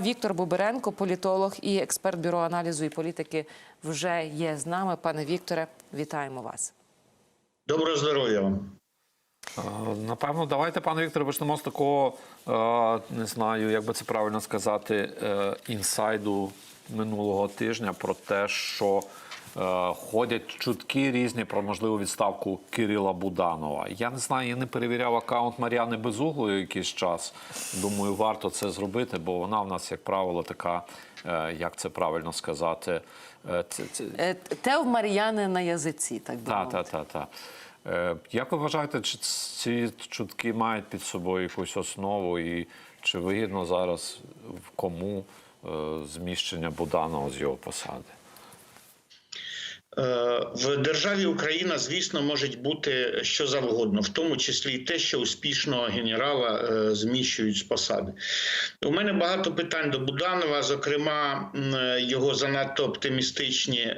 Віктор Буберенко, політолог і експерт бюро аналізу і політики, вже є з нами. Пане Вікторе, вітаємо вас. Доброго здоров'я вам. Е, Напевно, давайте, пане Вікторе, почнемо з такого, е, не знаю, як би це правильно сказати, е, інсайду минулого тижня про те, що ходять чутки різні про можливу відставку Кирила Буданова. Я не знаю, я не перевіряв аккаунт Мар'яни Безуглої якийсь час. Думаю, варто це зробити, бо вона в нас, як правило, така, е, як це правильно сказати, е, Е, Те в Мар'яни на язиці, так би мовити. так, так, так. Е, Як ви вважаєте, чи ці чутки мають під собою якусь основу, і чи вигідно зараз кому е, зміщення Буданова з його посади? Е, В державі Україна, звісно, може бути що завгодно, в тому числі і те, що успішного генерала е, зміщують з посади. У мене багато питань до Буданова, зокрема, е, його занадто оптимістичні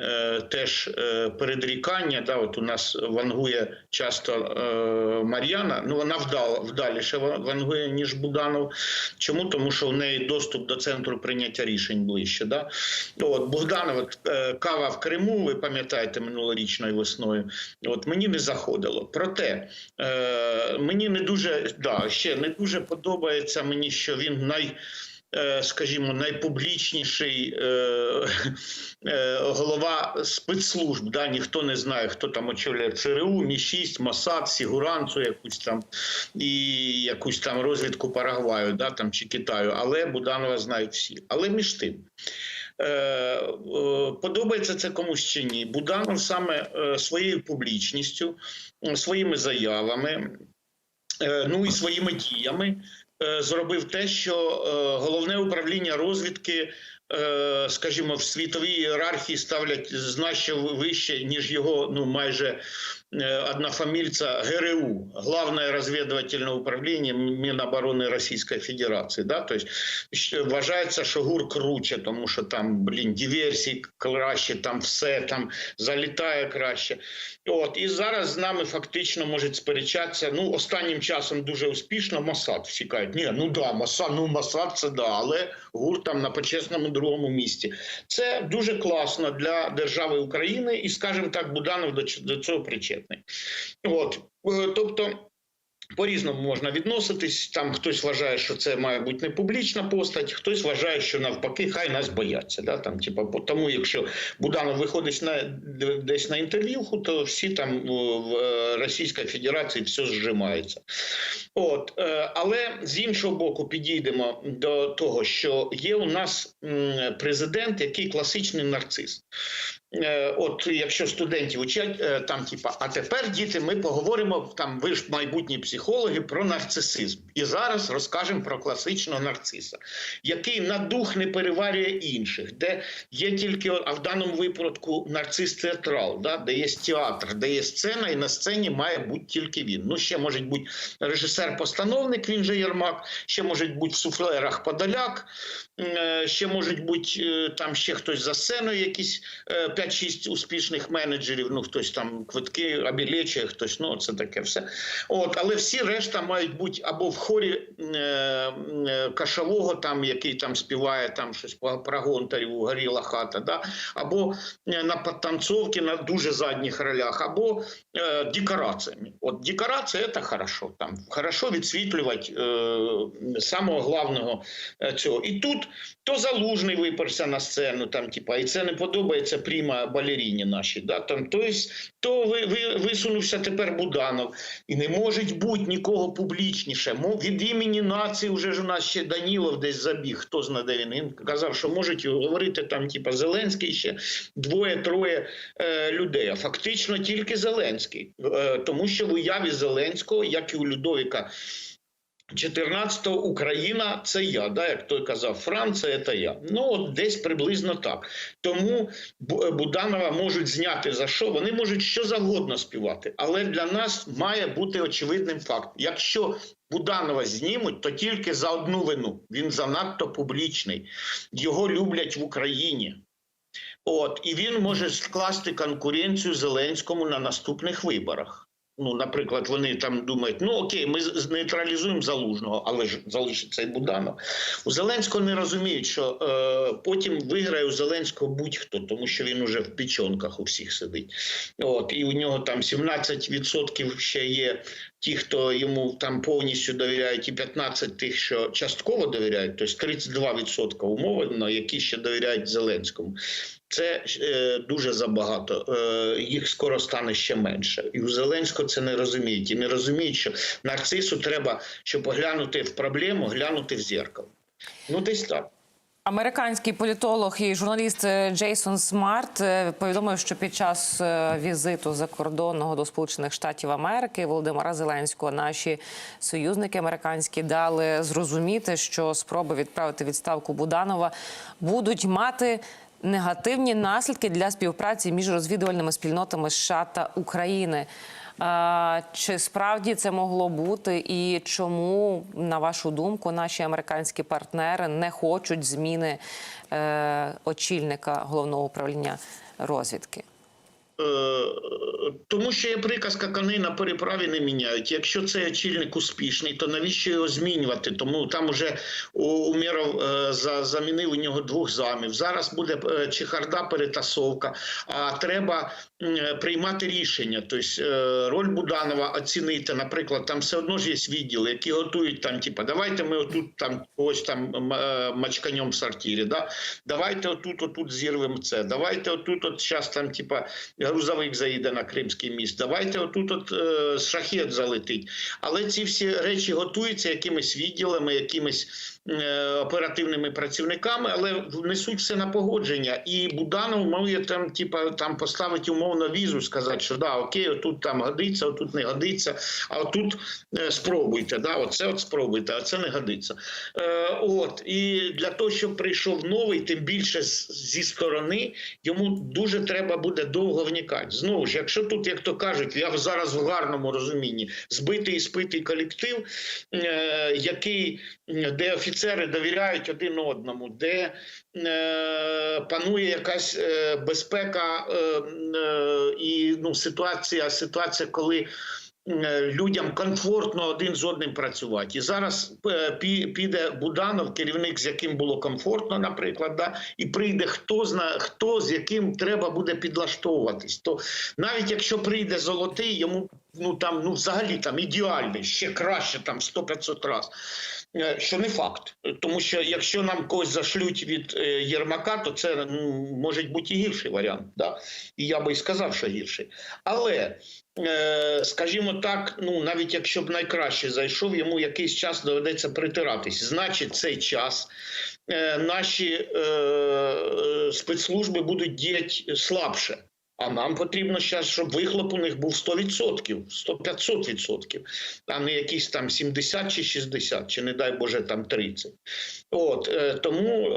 теж передрікання. Да, от у нас вангує часто Мар'яна. Ну вона вдаліше вангує ніж Буданов. Чому? Тому що у неї доступ до центру прийняття рішень ближче. Да? От Богданов, е, кава в Криму, ви пам'ятаєте минулорічною весною. От мені не заходило. Проте е, мені не дуже да, ще не дуже подобається мені, що він най. е, Скажімо, найпублічніший е, е, голова спецслужб. Да? Ніхто не знає, хто там очолює ЦРУ, Мі 6 Мосад, Сігуранцу, якусь там і якусь там розвідку Парагваю, да, там чи Китаю. Але Буданова знають всі. Але між тим. Е, е, Подобається це комусь чи ні. Буданов саме е, своєю публічністю, своїми заявами, ну і своїми діями зробив те, що головне управління розвідки. Е, Скажімо, в світовій ієрархії ставлять значно вище, ніж його ну майже е, однофамільця ГРУ, Главне розвідувальне управління Міноборони Російської Федерації. Да? Тобто вважається, що ГУР круче, тому що там блін диверсії краще, там все там залітає краще. От і зараз з нами фактично можуть сперечатися. Ну останнім часом дуже успішно Мосад. Всі кажуть, ні, ну да, Мосад, ну Мосад це да, але ГУР там на почесному другому місці. Це дуже класно для держави України, і скажімо так, Буданов до, цього причетний. От е, тобто. По-різному можна відноситись. Там хтось вважає, що це має бути не публічна постать, хтось вважає, що навпаки, хай нас бояться. Да? Там, типа, тому, якщо Буданов виходить на десь на інтерв'юху, то всі там в е, Російській Федерації все зжимається. От, е, але з іншого боку, підійдемо до того, що є у нас президент, який класичний нарцис. Е, От якщо студентів учать, е, там типа, а тепер діти, ми поговоримо там. Ви ж майбутні психологи про нарцисизм, і зараз розкажемо про класичного нарциса, який на дух не переварює інших, де є тільки а в даному випадку нарцис театрал, да, де є театр, де є сцена, і на сцені має бути тільки він. Ну ще може бути режисер-постановник, він же Єрмак, ще може бути в суфлерах Подоляк, е, ще можуть бути там ще хтось за сценою, якісь 5-6 успішних менеджерів, ну хтось там квитки обілечує, хтось, ну це таке все. От, але всі решта мають бути або в хорі е, е, кашового, там, який там співає там щось про гонтарів, горіла хата, да? або е, на підтанцовці на дуже задніх ролях, або е, декораціями. От декорація це хорошо. Там хорошо відсвітлювати е, самого главного е, цього. І тут то залужний виперся на сцену, там, типа, і це не подобається пріма балеріні наші. Да? Там, то, есть, то ви, ви, висунувся тепер Буданов. І не може бути нікого публічніше. Мов від імені нації вже ж у нас ще Данілов десь забіг. Хто знає, де він. Він казав, що можуть говорити там, типа, Зеленський ще двоє-троє е, людей. А фактично тільки Зеленський. Е, тому що в уяві Зеленського, як і у Людовіка 14-го Україна це я, да, як той казав, Франція це я. Ну от десь приблизно так. Тому Буданова можуть зняти за що, вони можуть що завгодно співати, але для нас має бути очевидним факт. Якщо Буданова знімуть, то тільки за одну вину. Він занадто публічний. Його люблять в Україні. От і він може скласти конкуренцію Зеленському на наступних виборах. Ну, наприклад, вони там думають, ну окей, ми знейтралізуємо залужного, але ж залишиться і Буданов. У Зеленського не розуміють, що е, потім виграє у Зеленського будь-хто, тому що він уже в печонках у всіх сидить. От і у нього там 17% ще є ті, хто йому там повністю довіряють, і 15 тих, що частково довіряють, тобто 32% умовно, які ще довіряють Зеленському. Це е, дуже забагато. Е, їх скоро стане ще менше. І у Зеленського це не розуміють. І не розуміють, що нарцису треба, щоб поглянути в проблему, глянути в зеркало. Ну, десь так. Американський політолог і журналіст е, Джейсон Смарт е, повідомив, що під час е, візиту закордонного до Сполучених Штатів Америки Володимира Зеленського наші союзники американські дали зрозуміти, що спроби відправити відставку Буданова будуть мати. Негативні наслідки для співпраці між розвідувальними спільнотами США та України. Чи справді це могло бути, і чому, на вашу думку, наші американські партнери не хочуть зміни е, очільника головного управління розвідки? Тому що є приказка коней на переправі не міняють. Якщо цей очільник успішний, то навіщо його змінювати? Тому там уже у- Умєров е, за- замінив у нього двох замів. Зараз буде е, чехарда перетасовка, а треба е, приймати рішення. Тобто роль Буданова оцінити. Наприклад, там все одно ж є відділи, які готують там, типа, давайте ми отут там ось там мачканем в сортирі. Да? Давайте отут, отут зірвемо це. Давайте отут, от зараз там, типа, грузовик заїде на Кримський міст. Давайте отут от е, шахет залетить. Але ці всі речі готуються якимись відділами, якимись оперативними працівниками, але несуть все на погодження. І Буданов має там, типа, там поставити умовно візу, сказати, що да, окей, отут там годиться, отут не годиться, а отут е, спробуйте. Да, оце от спробуйте, а це не годиться. Е, от і для того, щоб прийшов новий, тим більше зі сторони, йому дуже треба буде довго вникати. Знову ж, якщо тут, як то кажуть, я зараз в гарному розумінні збитий і спитий колектив, е, який де офіцери довіряють один одному, де е, панує якась е, безпека е, е, і ну, ситуація, ситуація, коли е, людям комфортно один з одним працювати. І зараз е, пі- піде Буданов, керівник, з яким було комфортно, наприклад, да, і прийде хто зна, хто з яким треба буде підлаштовуватись. То навіть якщо прийде золотий, йому ну там ну взагалі там ідеальний, ще краще там 100-500 разів. Е, Що не факт, тому що якщо нам когось зашлють від е, Єрмака, то це ну, може бути і гірший варіант. Да? І я би і сказав, що гірший. Але е, скажімо так, ну навіть якщо б найкраще зайшов, йому якийсь час доведеться притиратись. Значить, цей час е, наші е, е, спецслужби будуть діяти слабше. А нам потрібно зараз, щоб вихлоп у них був 100%, 100-500%, а не якісь там 70 чи 60, чи не дай Боже там 30. От е, тому,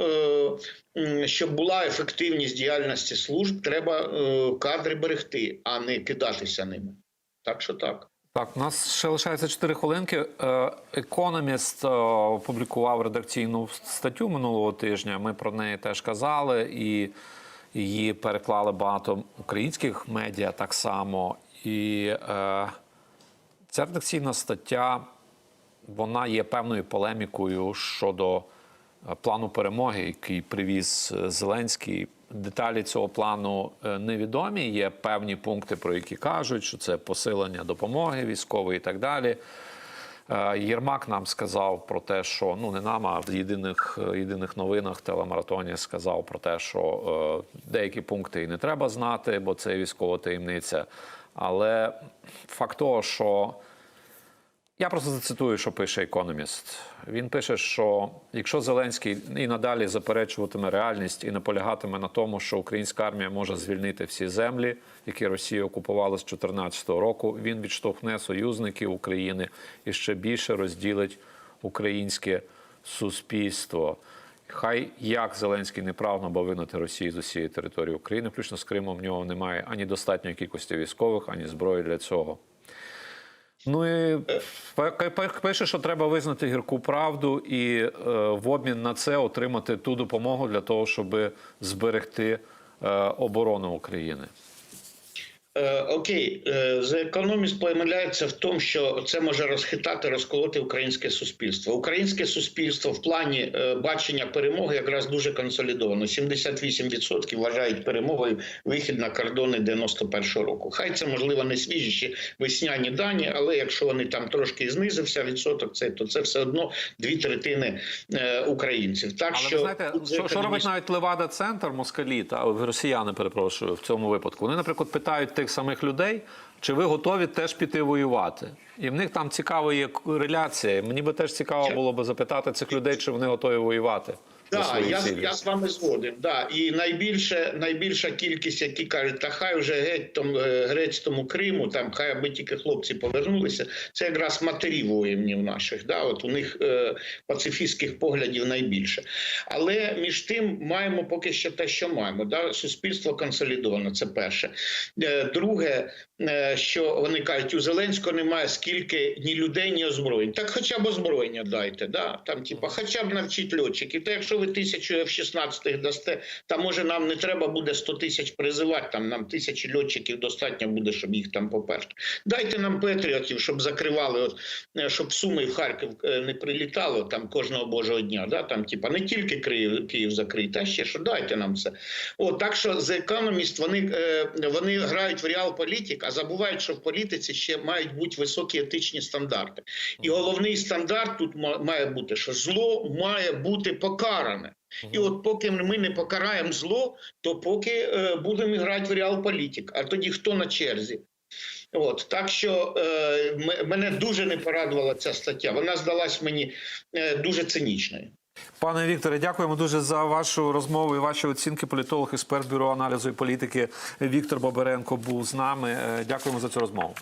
е, щоб була ефективність діяльності служб, треба е, кадри берегти, а не кидатися ними. Так що так. Так, у нас ще лишається 4 хвилинки. Економіст опублікував редакційну статтю минулого тижня. Ми про неї теж казали, і її переклали багато українських медіа так само. І е, ця редакційна стаття вона є певною полемікою щодо е, плану перемоги, який привіз е, Зеленський. Деталі цього плану е, невідомі. Є певні пункти, про які кажуть, що це посилення допомоги військової і так далі. Е, Єрмак нам сказав про те, що ну не нам, а в єдиних, е, єдиних новинах телемаратоні сказав про те, що е, деякі пункти і не треба знати, бо це військова таємниця. Але факт того, що я просто зацитую, що пише економіст. Він пише, що якщо Зеленський і надалі заперечуватиме реальність і наполягатиме на тому, що українська армія може звільнити всі землі, які Росія окупувала з 2014 року, він відштовхне союзників України і ще більше розділить українське суспільство. Хай як Зеленський не прагне бавинути Росію з усієї території України, включно з Кримом, в нього немає ані достатньої кількості військових, ані зброї для цього. Ну і пише, що треба визнати гірку правду і е, в обмін на це отримати ту допомогу для того, щоб зберегти е, оборону України. Е, окей, е, The Economist помиляється в тому, що це може розхитати, розколоти українське суспільство. Українське суспільство в плані е, бачення перемоги якраз дуже консолідовано. 78% вважають перемогою вихід на кордони 91-го року. Хай це можливо не свіжі ще весняні дані, але якщо вони там трошки знизився відсоток, це то це все одно дві третини е, українців. Так Але що ви знаєте, що, що робить навіть Левада Центр москалі та росіяни, перепрошую, в цьому випадку. Вони, наприклад, питають тих самих людей, чи ви готові теж піти воювати. І в них там цікава є реляція. Мені би теж цікаво було би запитати цих людей, чи вони готові воювати. Да, я, цілі. я з вами згоден. Да. І найбільше, найбільша кількість, які кажуть, та хай вже геть там е, грець тому Криму, там хай аби тільки хлопці повернулися. Це якраз матері воїнів наших. Да? От у них е, пацифістських поглядів найбільше. Але між тим маємо поки що те, що маємо. Да? Суспільство консолідовано. Це перше. Е, друге, що вони кажуть, у Зеленського немає скільки ні людей, ні озброєнь. Так хоча б озброєння дайте. Да? Там, типа, хоча б навчіть льотчиків. Та якщо ви тисячу F-16 дасте, та може нам не треба буде 100 тисяч призивати, там нам тисячі льотчиків достатньо буде, щоб їх там поперти. Дайте нам патріотів, щоб закривали, е, щоб Суми в Харків е, не прилітало там кожного божого дня. Да? Там, типа, не тільки Київ, Київ закрити, а ще що дайте нам це. О, так що The Economist, вони, е, вони грають в реал-політик, а забувають, що в політиці ще мають бути високі етичні стандарти. І головний стандарт тут має бути, що зло має бути покаране. І от поки ми не покараємо зло, то поки е, будемо грати в реал-політик. А тоді хто на черзі? От так що е, мене дуже не порадувала ця стаття. Вона здалась мені е, дуже цинічною. Пане Вікторе, дякуємо дуже за вашу розмову і ваші оцінки. Політолог, експерт бюро аналізу і політики Віктор Бабаренко був з нами. Е, Дякуємо за цю розмову.